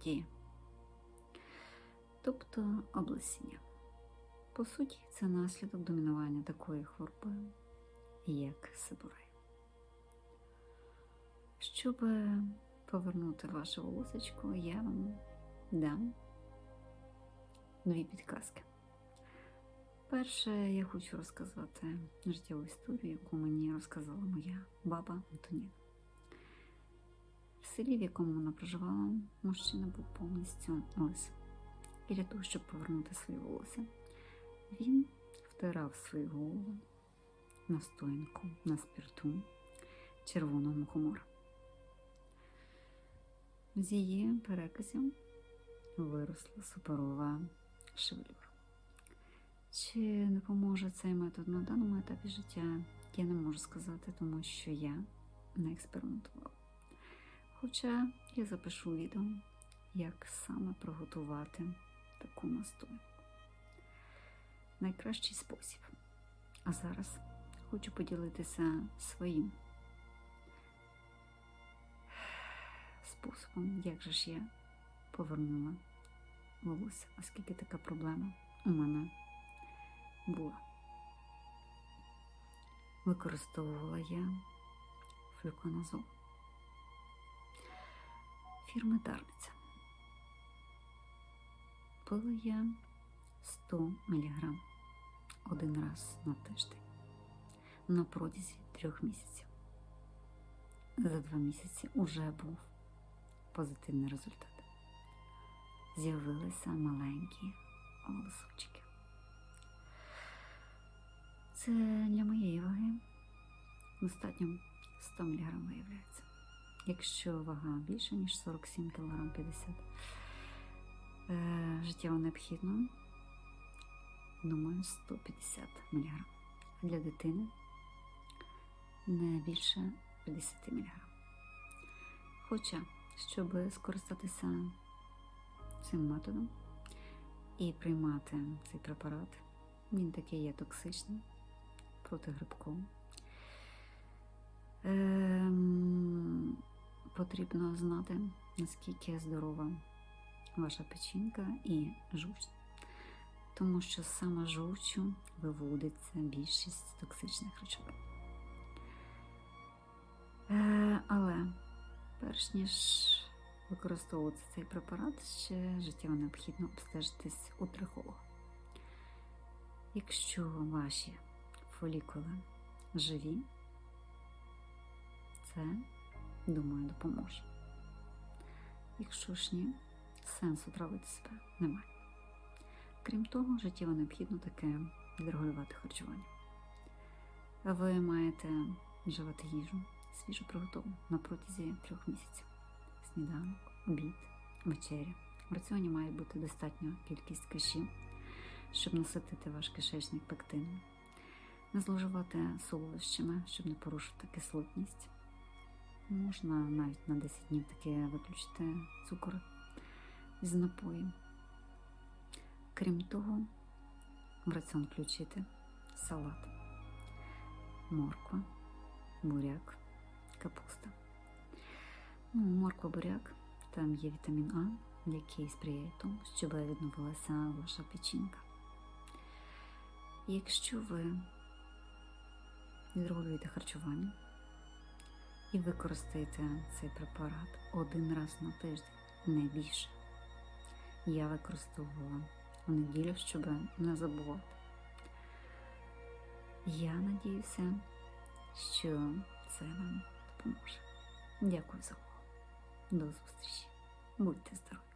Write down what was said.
житті, тобто облесіння. По суті, це наслідок домінування такої хвороби, як сибурей. Щоб повернути ваше волосечко, я вам дам дві підказки. Перше, я хочу розказати життєву історію, яку мені розказала моя баба Антоніна. Селі, в якому вона проживала, мужчина був повністю лисим. І для того, щоб повернути свої волосся, він втирав свою голову настоянку на спирту червоного мухомора. З її переказів виросла суперова шевелюра. Чи допоможе цей метод на даному етапі життя, я не можу сказати, тому що я не експериментувала. Хоча я запишу відео, як саме приготувати таку настоянку. Найкращий спосіб. А зараз хочу поділитися своїм способом, як же ж я повернула волосся, оскільки така проблема у мене була. Використовувала я флюконазол фірми Дарниця. Пила я 100 мг один раз на тиждень на протязі трьох місяців. За два місяці уже був позитивний результат. З'явилися маленькі волосочки. Це для моєї ваги достатньо 100 мг виявляється. Якщо вага більше, ніж 47 кг 50 е, життєво необхідно, думаю, 150 мг. А для дитини не більше 50 мг. Хоча, щоб скористатися цим методом і приймати цей препарат, він такий є токсичний, протигрибковий. Потрібно знати, наскільки здорова ваша печінка і жовч. Тому що саме жовчу виводиться більшість токсичних речовин. Е, але перш ніж використовувати цей препарат, ще життєво необхідно обстежитись у трихолога. Якщо ваші фолікули живі, це, думаю, допоможе. Якщо ж ні, сенсу травити себе немає. Крім того, життєво необхідно таке відрегулювати харчування. Ви маєте вживати їжу свіжо приготовану на протязі трьох місяців. Сніданок, обід, вечеря. В раціоні має бути достатня кількість каші, щоб наситити ваш кишечник пектином. Не зловживати солодощами, щоб не порушити кислотність. Можна навіть на 10 днів таки виключити цукор з напою. Крім того, в раціон включити салат, морква, буряк, капуста. Ну, морква, буряк, там є вітамін А, який сприяє тому, щоб відновилася ваша печінка. Якщо ви відрегулюєте харчування і використаєте цей препарат один раз на тиждень, не більше. Я використовувала в неділю, щоб не забувати. Я надіюся, що це вам допоможе. Дякую за увагу. До зустрічі. Будьте здорові!